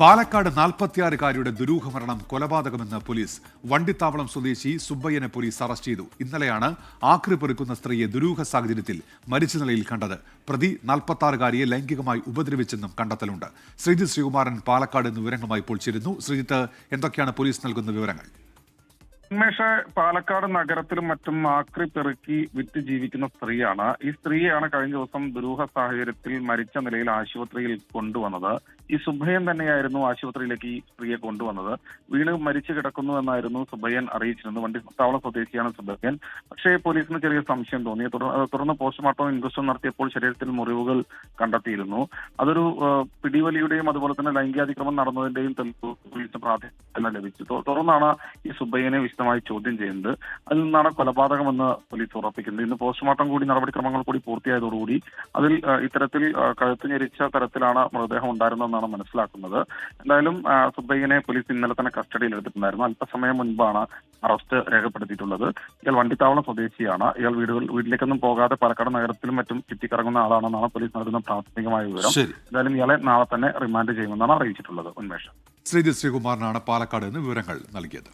പാലക്കാട് നാൽപ്പത്തിയാറുകാരിയുടെ ദുരൂഹമരണം കൊലപാതകമെന്ന് പോലീസ് വണ്ടിത്താവളം സ്വദേശി സുബ്ബയ്യനെ പോലീസ് അറസ്റ്റ് ചെയ്തു. ഇന്നലെയാണ് ആക്രി പെറുക്കുന്ന സ്ത്രീയെ ദുരൂഹ സാഹചര്യത്തിൽ മരിച്ച നിലയിൽ കണ്ടത്. പ്രതി നാൽപ്പത്താറുകാരിയെ ലൈംഗികമായി ഉപദ്രവിച്ചെന്നും കണ്ടെത്തലുണ്ട്. ശ്രീജിത്ത് ശ്രീകുമാരൻ പാലക്കാട് എന്ന് വിവരങ്ങളുമായി ഇപ്പോൾ ചേരുന്നു. ശ്രീജിത്ത് എന്തൊക്കെയാണ് പോലീസ് നൽകുന്ന വിവരങ്ങൾ? ഉന്മേഷ പാലക്കാട് നഗരത്തിലും മറ്റും ആക്രി പെറുക്കി വിറ്റ് ജീവിക്കുന്ന സ്ത്രീയാണ്. ഈ സ്ത്രീയാണ് കഴിഞ്ഞ ദിവസം ദുരൂഹ സാഹചര്യത്തിൽ മരിച്ച നിലയിൽ ആശുപത്രിയിൽ കൊണ്ടുവന്നത്. ഈ സുഭയൻ തന്നെയായിരുന്നു ആശുപത്രിയിലേക്ക് ഈ സ്ത്രീയെ കൊണ്ടുവന്നത്. വീണ് മരിച്ചു കിടക്കുന്നു എന്നായിരുന്നു സുബയ്യൻ അറിയിച്ചിരുന്നത്. വണ്ടി താവള സ്വദേശിയാണ് സുബയ്യൻ പക്ഷേ പോലീസിന് ചെറിയ സംശയം തോന്നി. തുടർന്ന് പോസ്റ്റ്മോർട്ടം ഇൻക്വസ്റ്റ് നടത്തിയപ്പോൾ ശരീരത്തിൽ മുറിവുകൾ കണ്ടെത്തിയിരുന്നു. അതൊരു പിടിവലിയുടെയും അതുപോലെ തന്നെ ലൈംഗികാതിക്രമം നടന്നതിന്റെയും തെളിവ് പോലീസിന് പ്രാധാന്യം ലഭിച്ചു. തുടർന്നാണ് ഈ സുബയ്യനെ വിശദമായി ചോദ്യം ചെയ്യുന്നത്. അതിൽ നിന്നാണ് കൊലപാതകമെന്ന് പോലീസ് ഉറപ്പിക്കുന്നത്. ഇന്ന് പോസ്റ്റ്മോർട്ടം കൂടി നടപടിക്രമങ്ങൾ കൂടി പൂർത്തിയായതോടുകൂടി അതിൽ ഇത്തരത്തിൽ കഴുത്ത് ഞെരിച്ച തരത്തിലാണ് മൃതദേഹം ഉണ്ടായിരുന്നതെന്നാണ് മനസ്സിലാക്കുന്നത്. എന്തായാലും സുബൈനെ പോലീസ് ഇന്നലെ തന്നെ കസ്റ്റഡിയിൽ എടുത്തിട്ടുണ്ടായിരുന്നു. അല്പസമയം മുൻപാണ് അറസ്റ്റ് രേഖപ്പെടുത്തിയിട്ടുള്ളത്. ഇയാൾ വണ്ടിത്താവളം സ്വദേശിയാണ്. ഇയാൾ വീടുകൾ വീട്ടിലേക്കൊന്നും പോകാതെ പാലക്കാട് നഗരത്തിലും മറ്റും ചുറ്റിക്കറങ്ങുന്ന ആളാണെന്നാണ് പോലീസ് നൽകുന്ന പ്രാഥമികമായ വിവരം. എന്തായാലും ഇയാളെ നാളെ തന്നെ റിമാൻഡ് ചെയ്യുമെന്നാണ് അറിയിച്ചിട്ടുള്ളത് ഉന്മേഷം. ശ്രീജിത് ശ്രീകുമാറിനാണ് പാലക്കാട് നിന്ന് വിവരങ്ങൾ നൽകിയത്.